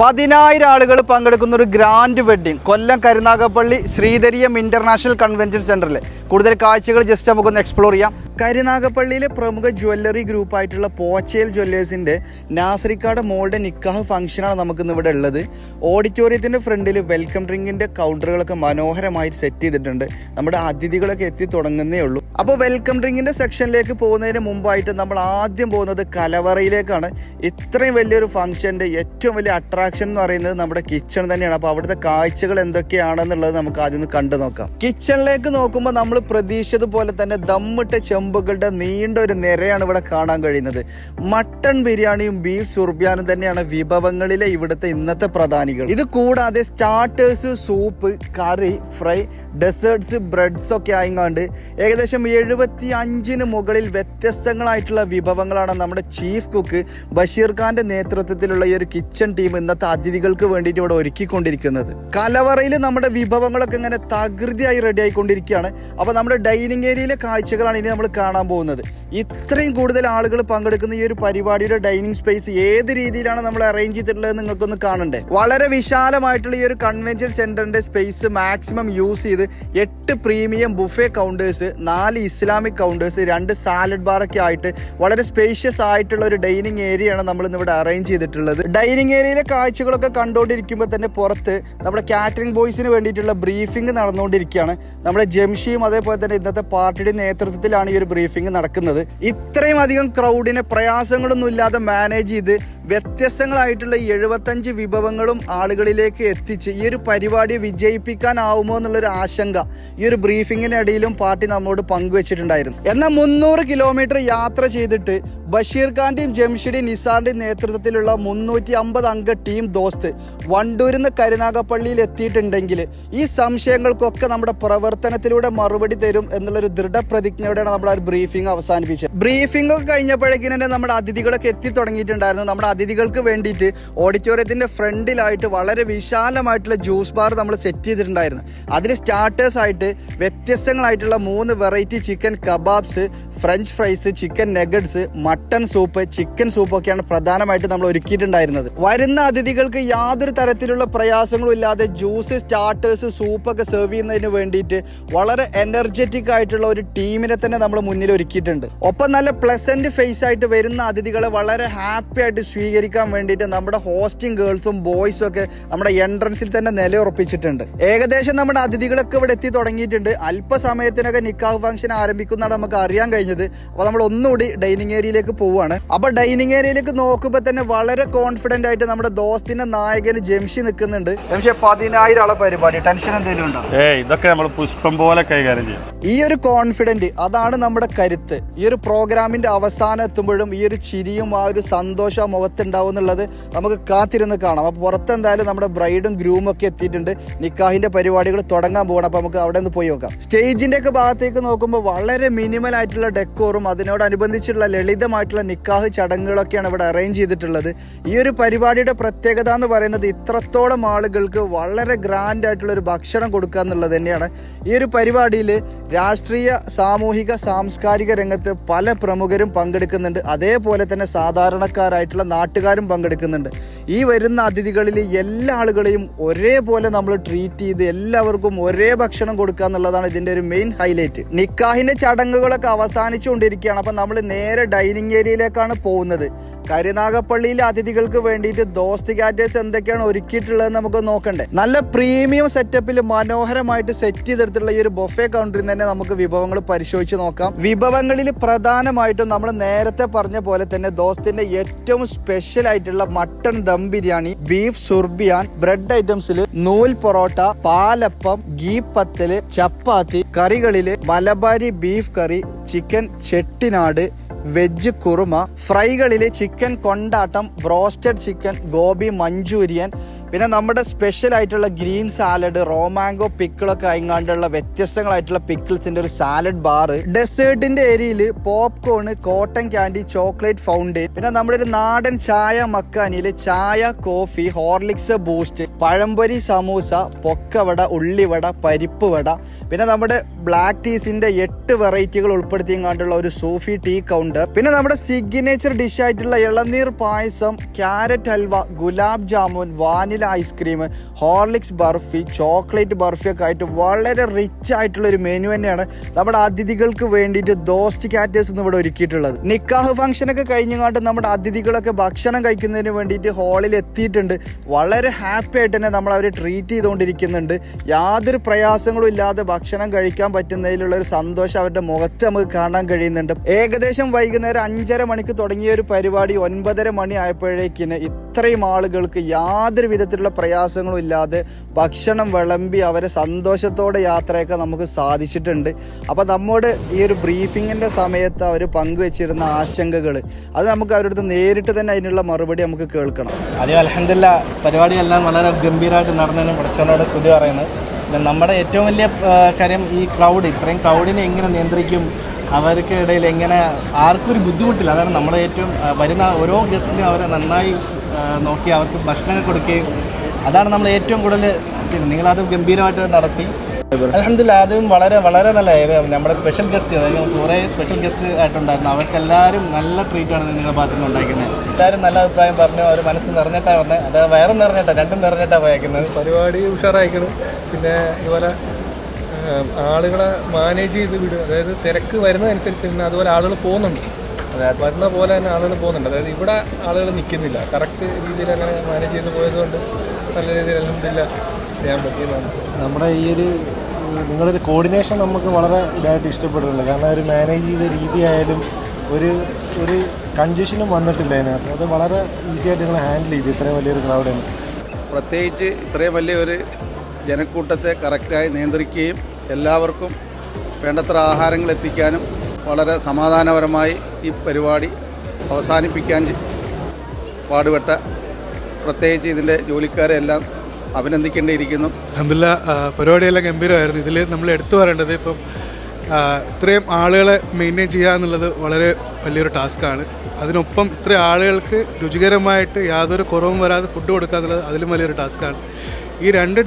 പതിനായിരം ആളുകൾ പങ്കെടുക്കുന്ന ഒരു grand wedding Kollam Karunagappally Sreedhariyam international convention സെന്ററിൽ കൂടുതൽ കാഴ്ചകൾ ജസ്റ്റ് നമുക്കൊന്ന് എക്സ്പ്ലോർ ചെയ്യാം. കരുനാഗപ്പള്ളിയിലെ പ്രമുഖ ജ്വല്ലറി ഗ്രൂപ്പായിട്ടുള്ള പോച്ചേൽ ജ്വല്ലേഴ്സിന്റെ നാസറിക്കാട് മോളുടെ നിക്കാഹ് ഫംഗ്ഷനാണ് നമുക്കിന്ന് ഇവിടെ ഉള്ളത്. ഓഡിറ്റോറിയത്തിന്റെ ഫ്രണ്ടിൽ വെൽക്കം ഡ്രിങ്കിന്റെ കൗണ്ടറുകളൊക്കെ മനോഹരമായി സെറ്റ് ചെയ്തിട്ടുണ്ട്. നമ്മുടെ അതിഥികളൊക്കെ എത്തി തുടങ്ങുന്നേ ഉള്ളൂ. അപ്പോൾ വെൽക്കം ഡ്രിങ്കിന്റെ സെക്ഷനിലേക്ക് പോകുന്നതിന് മുമ്പായിട്ട് നമ്മൾ ആദ്യം പോകുന്നത് കലവറയിലേക്കാണ്. ഇത്രയും വലിയൊരു ഫംഗ്ഷന്റെ ഏറ്റവും വലിയ അട്രാക്ഷൻ എന്ന് പറയുന്നത് നമ്മുടെ കിച്ചൺ തന്നെയാണ്. അപ്പോൾ അവിടുത്തെ കാഴ്ചകൾ എന്തൊക്കെയാണെന്നുള്ളത് നമുക്ക് ആദ്യം ഒന്ന് കണ്ടു നോക്കാം. കിച്ചണിലേക്ക് നോക്കുമ്പോൾ നമ്മൾ പ്രതീക്ഷിച്ചതുപോലെ തന്നെ ദമ്മിട്ട ചെമ്പുകളുടെ നീണ്ട ഒരു നിരയാണ് ഇവിടെ കാണാൻ കഴിയുന്നത്. മട്ടൺ ബിരിയാണിയും ബീഫ് സുർബിയാനും തന്നെയാണ് വിഭവങ്ങളിലെ ഇവിടുത്തെ ഇന്നത്തെ പ്രധാനികൾ. ഇത് കൂടാതെ starters soup curry fry desserts breads ഒക്കെ ആയിങ്ങാണ്ട് ഏകദേശം എഴുപത്തി അഞ്ചിന് മുകളിൽ വ്യത്യസ്തങ്ങളായിട്ടുള്ള വിഭവങ്ങളാണ് നമ്മുടെ ചീഫ് കുക്ക് ബഷീർ ഖാന്റെ നേതൃത്വത്തിലുള്ള ഈ ഒരു കിച്ചൺ ടീം ഇന്നത്തെ അതിഥികൾക്ക് വേണ്ടിയിട്ട് ഇവിടെ ഒരുക്കിക്കൊണ്ടിരിക്കുന്നത്. കലവറയിൽ നമ്മുടെ വിഭവങ്ങളൊക്കെ ഇങ്ങനെ തകൃതിയായി റെഡി ആയിക്കൊണ്ടിരിക്കുകയാണ്. അപ്പോൾ നമ്മുടെ ഡൈനിങ് ഏരിയയിലെ കാഴ്ചകളാണ് ഇനി നമ്മൾ കാണാൻ പോകുന്നത്. ഇത്രയും കൂടുതൽ ആളുകൾ പങ്കെടുക്കുന്ന ഈ ഒരു പരിപാടിയുടെ ഡൈനിങ് സ്പേസ് ഏത് രീതിയിലാണ് നമ്മൾ അറേഞ്ച് ചെയ്തിട്ടുള്ളത് നിങ്ങൾക്കൊന്ന് കാണണ്ടേ? വളരെ വിശാലമായിട്ടുള്ള ഈ ഒരു കൺവെൻഷൻ സെന്ററിന്റെ സ്പേസ് മാക്സിമം യൂസ് ചെയ്ത് എട്ട് പ്രീമിയം ബുഫേ കൗണ്ടേഴ്സ് നാല് ഇസ്ലാമിക് കൗണ്ടേഴ്സ് രണ്ട് സാലഡ് ബാറൊക്കെ ആയിട്ട് വളരെ സ്പേഷ്യസ് ആയിട്ടുള്ള ഒരു ഡൈനിങ് ഏരിയയാണ് നമ്മൾ ഇന്ന് ഇവിടെ അറേഞ്ച് ചെയ്തിട്ടുള്ളത് ഡൈനിങ് ഏരിയയിലെ കാഴ്ചകളൊക്കെ കണ്ടുകൊണ്ടിരിക്കുമ്പോൾ തന്നെ പുറത്ത് നമ്മുടെ കാറ്ററിംഗ് ബോയ്സിന് വേണ്ടിയിട്ടുള്ള ബ്രീഫിംഗ് നടന്നുകൊണ്ടിരിക്കുകയാണ് നമ്മുടെ ജംഷിയും അതേപോലെ തന്നെ ഇന്നത്തെ പാർട്ടിയുടെ നേതൃത്വത്തിലാണ് ഈ ഒരു ബ്രീഫിംഗ് നടക്കുന്നത്. ഇത്രയും അധികം ക്രൗഡിനെ പ്രയാസങ്ങളൊന്നും ഇല്ലാതെ മാനേജ് ചെയ്ത് വ്യത്യസ്തങ്ങളായിട്ടുള്ള എഴുപത്തഞ്ച് വിഭവങ്ങളും ആളുകളിലേക്ക് എത്തിച്ച് ഈ ഒരു പരിപാടി വിജയിപ്പിക്കാനാവുമോ എന്നുള്ളൊരു ആശങ്ക ഈ ഒരു ബ്രീഫിങ്ങിനിടയിലും പാർട്ടി നമ്മോട് പങ്കുവച്ചിട്ടുണ്ടായിരുന്നു. എന്നാൽ മുന്നൂറ് കിലോമീറ്റർ യാത്ര ചെയ്തിട്ട് ബഷീർ ഖാന്റെയും ജംഷിയുടെയും നിസാറിന്റെയും നേതൃത്വത്തിലുള്ള മുന്നൂറ്റി അമ്പത് അംഗ ടീം ദോസ്ത് വണ്ടൂരിൽ നിന്ന് കരുനാഗപ്പള്ളിയിൽ എത്തിയിട്ടുണ്ടെങ്കിൽ ഈ സംശയങ്ങൾക്കൊക്കെ നമ്മുടെ പ്രവർത്തനത്തിലൂടെ മറുപടി തരും എന്നുള്ളൊരു ദൃഢപ്രതിജ്ഞയോടെയാണ് നമ്മൾ ആ ബ്രീഫിംഗ് അവസാനിപ്പിച്ചത്. ബ്രീഫിംഗ് ഒക്കെ കഴിഞ്ഞപ്പോഴേക്കും തന്നെ നമ്മുടെ അതിഥികളൊക്കെ എത്തി തുടങ്ങിയിട്ടുണ്ടായിരുന്നു നമ്മുടെ അതിഥികൾക്ക് വേണ്ടിയിട്ട് ഓഡിറ്റോറിയത്തിന്റെ ഫ്രണ്ടിലായിട്ട് വളരെ വിശാലമായിട്ടുള്ള ജ്യൂസ് ബാർ നമ്മൾ സെറ്റ് ചെയ്തിട്ടുണ്ടായിരുന്നു. അതിൽ സ്റ്റാർട്ടേഴ്സായിട്ട് വ്യത്യസ്തങ്ങളായിട്ടുള്ള മൂന്ന് variety chicken kebabs french fries chicken nuggets mutton soup chicken soup ഒക്കെയാണ് പ്രധാനമായിട്ട് നമ്മൾ ഒരുക്കിയിട്ടുണ്ടായിരുന്നത്. വരുന്ന അതിഥികൾക്ക് യാതൊരു തരത്തിലുള്ള പ്രയാസങ്ങളും ഇല്ലാതെ ജ്യൂസ് സ്റ്റാർട്ടേഴ്സ് സൂപ്പൊക്കെ സെർവ് ചെയ്യുന്നതിന് വേണ്ടിയിട്ട് വളരെ എനർജറ്റിക് ആയിട്ടുള്ള ഒരു ടീമിനെ തന്നെ നമ്മൾ മുന്നിൽ ഒരുക്കിയിട്ടുണ്ട്. ഒപ്പം നല്ല പ്ലസന്റ് ഫേസ് ആയിട്ട് വരുന്ന അതിഥികളെ വളരെ ഹാപ്പി ആയിട്ട് സ്വീകരിക്കാൻ വേണ്ടിയിട്ട് നമ്മുടെ ഹോസ്റ്റിംഗ് ഗേൾസും ബോയ്സും ഒക്കെ നമ്മുടെ എൻട്രൻസിൽ തന്നെ നിലയുറപ്പിച്ചിട്ടുണ്ട്. ഏകദേശം നമ്മുടെ അതിഥികളൊക്കെ ഇവിടെ എത്തി തുടങ്ങിയിട്ടുണ്ട്. അല്പസമയത്തിനൊക്കെ നിക്കാഹ് ഫംഗ്ഷൻ ആരംഭിക്കുന്നതാണ് നമുക്ക് അറിയാൻ കഴിഞ്ഞത്. അപ്പോൾ നമ്മൾ ഒന്നുകൂടി ഡൈനിങ് ഏരിയയിലേക്ക് പോവുകയാണ്. അപ്പോൾ ഡൈനിങ് ഏരിയയിലേക്ക് നോക്കുമ്പോൾ തന്നെ വളരെ കോൺഫിഡന്റ് ആയിട്ട് നമ്മുടെ ദോസ്തിന്റെ നായകന് ജംഷി നിൽക്കുന്നുണ്ട്. ജംഷി പതിനായിരം ആളെ പരിപാടി. ടെൻഷൻ എന്തെങ്കിലും ഉണ്ടോ? ഏ ഇതൊക്കെ നമ്മൾ പുഷ്പം പോലെ കൈകാര്യം ചെയ്യും. ഈ ഒരു കോൺഫിഡന്റ് അതാണ് നമ്മുടെ കരുത്ത്. ഈ ഒരു പ്രോഗ്രാമിന്റെ അവസാനം എത്തുമ്പോഴും ഈ ഒരു ചിരിയും ആ ഒരു സന്തോഷം മുഖത്തുണ്ടാവും എന്നുള്ളത് നമുക്ക് കാത്തിരുന്ന് കാണാം. അപ്പോൾ പുറത്തെന്തായാലും നമ്മുടെ ബ്രൈഡും ഗ്രൂമും ഒക്കെ എത്തിയിട്ടുണ്ട്. നിക്കാഹിന്റെ പരിപാടികൾ തുടങ്ങാൻ പോകണം അപ്പോൾ നമുക്ക് അവിടെ നിന്ന് പോയി നോക്കാം. സ്റ്റേജിന്റെ ഒക്കെ ഭാഗത്തേക്ക് നോക്കുമ്പോൾ വളരെ മിനിമൽ ആയിട്ടുള്ള ഡെക്കോറും അതിനോടനുബന്ധിച്ചുള്ള ലളിതമായിട്ടുള്ള നിക്കാഹ് ചടങ്ങുകളൊക്കെയാണ് ഇവിടെ അറേഞ്ച് ചെയ്തിട്ടുള്ളത്. ഈ ഒരു പരിപാടിയുടെ പ്രത്യേകത എന്ന് പറയുന്നത് ഇത്രത്തോളം ആളുകൾക്ക് വളരെ ഗ്രാൻഡ് ആയിട്ടുള്ള ഒരു ഭക്ഷണം കൊടുക്കുക എന്നുള്ളത് തന്നെയാണ്. ഈ ഒരു പരിപാടിയിൽ രാഷ്ട്രീയ സാമൂഹിക സാംസ്കാരിക രംഗത്ത് പല പ്രമുഖരും പങ്കെടുക്കുന്നുണ്ട്. അതേപോലെ തന്നെ സാധാരണക്കാരായിട്ടുള്ള നാട്ടുകാരും പങ്കെടുക്കുന്നുണ്ട്. ഈ വരുന്ന അതിഥികളിൽ എല്ലാ ആളുകളെയും ഒരേപോലെ നമ്മൾ ട്രീറ്റ് ചെയ്ത് എല്ലാവർക്കും ഒരേ ഭക്ഷണം കൊടുക്കുക എന്നുള്ളതാണ് ഇതിന്റെ ഒരു മെയിൻ ഹൈലൈറ്റ് നിക്കാഹിന്റെ ചടങ്ങുകളൊക്കെ അവസാനിച്ചുകൊണ്ടിരിക്കുകയാണ്. അപ്പം നമ്മൾ നേരെ ഡൈനിങ് ഏരിയയിലേക്കാണ് പോകുന്നത്. കരുനാഗപ്പള്ളിയിലെ അതിഥികൾക്ക് വേണ്ടിയിട്ട് ദോസ്തി കാറ്റേഴ്സ് എന്തൊക്കെയാണ് ഒരുക്കിയിട്ടുള്ളത് നമുക്ക് നോക്കണ്ടേ. നല്ല പ്രീമിയം സെറ്റപ്പിൽ മനോഹരമായിട്ട് സെറ്റ് ചെയ്തെടുത്തിട്ടുള്ള ഈ ഒരു ബൊഫെ കൗണ്ടറിൽ തന്നെ നമുക്ക് വിഭവങ്ങൾ പരിശോധിച്ച് നോക്കാം. വിഭവങ്ങളിൽ പ്രധാനമായിട്ടും നമ്മൾ നേരത്തെ പറഞ്ഞ പോലെ തന്നെ ദോസ്തിന്റെ ഏറ്റവും സ്പെഷ്യൽ ആയിട്ടുള്ള മട്ടൺ ദം ബിരിയാണി ബീഫ് സുർബിയാൻ ബ്രെഡ് ഐറ്റംസിൽ നൂൽ parotta palappam ghee pathal chapati കറികളിൽ Malabari beef curry chicken Chettinad veg kurma ഫ്രൈകളിൽ chicken kondattam broasted chicken gobi Manchurian പിന്നെ നമ്മുടെ സ്പെഷ്യൽ ആയിട്ടുള്ള ഗ്രീൻ സാലഡ് റോമാങ്കോ പിക്കിളൊക്കെ അയങ്ങാണ്ടുള്ള വ്യത്യസ്തങ്ങളായിട്ടുള്ള പിക്കിൾസിന്റെ ഒരു സാലഡ് ബാർ ഡെസേർട്ടിന്റെ ഏരിയയിൽ popcorn cotton candy chocolate fountain പിന്നെ നമ്മുടെ ഒരു നാടൻ ചായ മക്കാനിയിൽ ചായ coffee Horlicks Boost pazhampori samosa pokkavada ullivada പരിപ്പ് വട പിന്നെ നമ്മുടെ ബ്ലാക്ക് ടീസിന്റെ എട്ട് വെറൈറ്റികൾ ഉൾപ്പെടുത്തിയങ്ങാണ്ടുള്ള ഒരു സൂഫി ടീ കൗണ്ടർ പിന്നെ നമ്മുടെ സിഗ്നേച്ചർ ഡിഷ് ആയിട്ടുള്ള ഇളനീർ payasam carrot halwa gulab jamun vanilla ice cream Horlicks barfi chocolate barfi ഒക്കെ ആയിട്ട് വളരെ റിച്ച് ആയിട്ടുള്ള ഒരു മെനു തന്നെയാണ് നമ്മുടെ അതിഥികൾക്ക് വേണ്ടിയിട്ട് ദോസ്റ്റ് കാറ്റേഴ്സ് ഇവിടെ ഒരുക്കിയിട്ടുള്ളത്. നിക്കാഹ് ഫംഗ്ഷൻ ഒക്കെ കഴിഞ്ഞങ്ങാണ്ട് നമ്മുടെ അതിഥികളൊക്കെ ഭക്ഷണം കഴിക്കുന്നതിന് വേണ്ടിയിട്ട് ഹാളിൽ എത്തിയിട്ടുണ്ട്. വളരെ ഹാപ്പി ആയിട്ട് തന്നെ നമ്മൾ അവരെ ട്രീറ്റ് ചെയ്തുകൊണ്ടിരിക്കുന്നുണ്ട്. യാതൊരു പ്രയാസങ്ങളും ഇല്ലാതെ ഭക്ഷണം കഴിക്കാൻ പറ്റുന്നതിലുള്ള ഒരു സന്തോഷം അവരുടെ മുഖത്ത് നമുക്ക് കാണാൻ കഴിയുന്നുണ്ട്. ഏകദേശം വൈകുന്നേരം അഞ്ചര മണിക്ക് തുടങ്ങിയ ഒരു പരിപാടി ഒൻപതര മണി ആയപ്പോഴേക്കിന് ഇത്രയും ആളുകൾക്ക് യാതൊരു വിധത്തിലുള്ള പ്രയാസങ്ങളും ഇല്ലാതെ ഭക്ഷണം വിളമ്പി അവരെ സന്തോഷത്തോടെ യാത്രയൊക്കെ നമുക്ക് സാധിച്ചിട്ടുണ്ട്. അപ്പോൾ നമ്മോട് ഈ ഒരു ബ്രീഫിങ്ങിന്റെ സമയത്ത് അവർ പങ്കുവച്ചിരുന്ന ആശങ്കകൾ അത് നമുക്ക് അവരുടെ നേരിട്ട് തന്നെ അതിനുള്ള മറുപടി നമുക്ക് കേൾക്കണം. അതെ അലഹമില്ല പരിപാടിയെല്ലാം വളരെ ഗംഭീരമായിട്ട് നടന്നതിന് പഠിച്ചവനോട് സ്തുതി പറയുന്നത് നമ്മുടെ ഏറ്റവും വലിയ കാര്യം ഈ ക്രൗഡ് ഇത്രയും ക്രൗഡിനെ എങ്ങനെ നിയന്ത്രിക്കും? അവർക്ക് ഇടയിൽ എങ്ങനെ ആർക്കും ഒരു ബുദ്ധിമുട്ടില്ല. അതാണ് നമ്മുടെ ഏറ്റവും വരുന്ന ഓരോ ഗസ്റ്റിനും അവരെ നന്നായി നോക്കി അവർക്ക് ഭക്ഷണം കൊടുക്കുകയും. അതാണ് നമ്മൾ ഏറ്റവും കൂടുതൽ. നിങ്ങളത് ഗംഭീരമായിട്ട് നടത്തി. അലഹമില്ല അതും വളരെ വളരെ നല്ല നമ്മുടെ സ്പെഷ്യൽ ഗസ്റ്റ് കുറേ സ്പെഷ്യൽ ഗസ്റ്റ് ആയിട്ടുണ്ടായിരുന്നു. അവർക്കെല്ലാവരും നല്ല ട്രീറ്റ് ആണ് നിങ്ങളുടെ ഭാഗത്തു നിന്ന് ഉണ്ടാക്കുന്നത് എല്ലാവരും നല്ല അഭിപ്രായം പറഞ്ഞു. അവർ മനസ്സ് നിറഞ്ഞിട്ടാണ് പറഞ്ഞത് അത് വയറും നിറഞ്ഞിട്ടാണ് രണ്ടും നിറഞ്ഞിട്ടാണ് പോയേക്കുന്നത്. പരിപാടി ഉഷാറായിക്കണം. പിന്നെ ഇതുപോലെ ആളുകളെ മാനേജ് ചെയ്ത് വിടുക. അതായത് തിരക്ക് വരുന്നതനുസരിച്ച് പിന്നെ അതുപോലെ ആളുകൾ പോകുന്നുണ്ട്. വരുന്ന പോലെ തന്നെ ആളുകൾ പോകുന്നുണ്ട്. അതായത് ഇവിടെ ആളുകൾ നിൽക്കുന്നില്ല കറക്റ്റ് രീതിയിൽ അങ്ങനെ മാനേജ് ചെയ്ത് പോയതുകൊണ്ട് നല്ല രീതിയിൽ അലഹമില്ല ചെയ്യാൻ പറ്റിയതാണ്. നമ്മുടെ ഈ ഒരു നിങ്ങളൊരു കോർഡിനേഷൻ നമുക്ക് വളരെ ഇതായിട്ട് ഇഷ്ടപ്പെടുന്നുണ്ട് കാരണം ഒരു മാനേജ് ചെയ്ത രീതി ആയാലും ഒരു ഒരു കൺജഷനും വന്നിട്ടില്ല അതിനകത്ത്. അത് വളരെ ഈസി ആയിട്ട് നിങ്ങൾ ഹാൻഡിൽ ചെയ്തു. ഇത്രയും വലിയൊരു ക്രൗഡിന് പ്രത്യേകിച്ച് ഇത്രയും വലിയൊരു ജനക്കൂട്ടത്തെ കറക്റ്റായി നിയന്ത്രിക്കുകയും എല്ലാവർക്കും വേണ്ടത്ര ആഹാരങ്ങൾ എത്തിക്കാനും വളരെ സമാധാനപരമായി ഈ പരിപാടി അവസാനിപ്പിക്കാൻ പാടുപെട്ട പ്രത്യേകിച്ച് ഇതിന്റെ ജോലിക്കാരെ എല്ലാം അഭിനന്ദിക്കേണ്ടിയിരിക്കുന്നു. അഹമ്മദില്ല പരിപാടിയെല്ലാം ഗംഭീരമായിരുന്നു. ഇതിൽ നമ്മൾ എടുത്തു പറയേണ്ടത് ഇപ്പം ഇത്രയും ആളുകളെ മെയിന്റെയിൻ ചെയ്യുക എന്നുള്ളത് വളരെ വലിയൊരു ടാസ്ക് ആണ്. അതിനൊപ്പം ഇത്രയും ആളുകൾക്ക് രുചികരമായിട്ട് യാതൊരു കുറവും വരാതെ ഫുഡ് കൊടുക്കുക എന്നുള്ളത് അതിലും വലിയൊരു ടാസ്ക്കാണ് ഈ രണ്ട്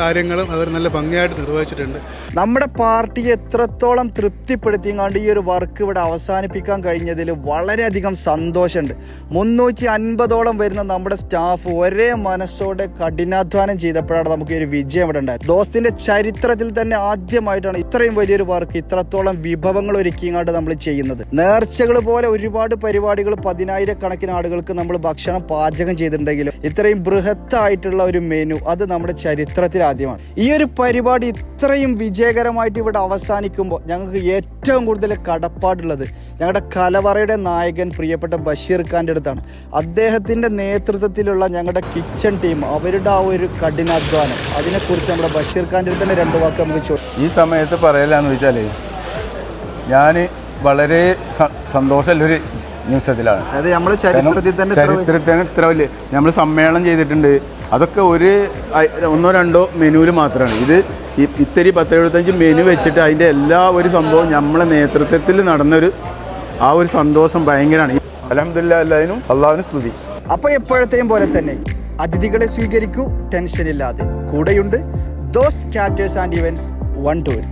കാര്യങ്ങളും അവർ നല്ല ഭംഗിയായിട്ട് നിർവഹിച്ചിട്ടുണ്ട്. നമ്മുടെ പാർട്ടിയെ എത്രത്തോളം തൃപ്തിപ്പെടുത്തിങ്ങാണ്ട് ഈ ഒരു വർക്ക് ഇവിടെ അവസാനിപ്പിക്കാൻ കഴിഞ്ഞതിൽ വളരെയധികം സന്തോഷമുണ്ട്. മുന്നൂറ്റി അൻപതോളം വരുന്ന നമ്മുടെ സ്റ്റാഫ് ഒരേ മനസ്സോടെ കഠിനാധ്വാനം ചെയ്തപ്പോഴാണ് നമുക്ക് ഈ ഒരു വിജയം ഇവിടെ ഉണ്ടായത്. ദോസ്തിന്റെ ചരിത്രത്തിൽ തന്നെ ആദ്യമായിട്ടാണ് ഇത്രയും വലിയൊരു വർക്ക് ഇത്രത്തോളം വിഭവങ്ങൾ ഒരുക്കിയങ്ങാണ്ട് നമ്മൾ ചെയ്യുന്നത്. നേർച്ചകൾ പോലെ ഒരുപാട് പരിപാടികൾ പതിനായിരക്കണക്കിന് ആളുകൾക്ക് നമ്മൾ ഭക്ഷണം പാചകം ചെയ്തിട്ടുണ്ടെങ്കിലും ഇത്രയും ബൃഹത്തായിട്ടുള്ള ഒരു മെനു അത് നമ്മുടെ ചരിത്രത്തിൽ ആദ്യമാണ്. ഈ ഒരു പരിപാടി ഇത്രയും വിജയകരമായിട്ട് ഇവിടെ അവസാനിക്കുമ്പോൾ ഞങ്ങൾക്ക് ഏറ്റവും കൂടുതൽ കടപ്പാടുള്ളത് ഞങ്ങളുടെ കലവറയുടെ നായകൻ പ്രിയപ്പെട്ട ബഷീർ ഖാന്റെ അടുത്താണ്. അദ്ദേഹത്തിന്റെ നേതൃത്വത്തിലുള്ള ഞങ്ങളുടെ കിച്ചൺ ടീം അവരുടെ ആ ഒരു കഠിനാധ്വാനം. അതിനെക്കുറിച്ച് നമ്മുടെ ബഷീർ ഖാന്റെ അടുത്ത് തന്നെ രണ്ട് വാക്ക് നമുക്ക് ചോദിച്ചു ഈ സമയത്ത് പറയലാന്ന് വെച്ചാൽ ഞാൻ വളരെ സന്തോഷമുള്ളൊരു നിമിഷത്തിലാണ്. നമ്മൾ ചരിത്രത്തിൽ തന്നെ ഇത്ര വലിയ നമ്മൾ സമ്മേളനം ചെയ്തിട്ടുണ്ട്. അതൊക്കെ ഒരു ഒന്നോ രണ്ടോ മെനുവിൽ മാത്രമാണ് ഇത് ഇത്തിരി ഇത്തിരി പത്തെഴുപത്തഞ്ച് മെനു വെച്ചിട്ട് അതിന്റെ എല്ലാ ഒരു സംഭവം നമ്മളെ നേതൃത്വത്തിൽ നടന്നൊരു ആ ഒരു സന്തോഷം ഭയങ്കരമാണ് അലഹമില്ല എല്ലാതിനും അള്ളാഹുവിന് സ്തുതി. അപ്പൊ എപ്പോഴത്തെയും പോലെ തന്നെ അതിഥികളെ സ്വീകരിക്കൂ ടെൻഷൻ ഇല്ലാതെ. കൂടെയുണ്ട് Dost caterers and events one tour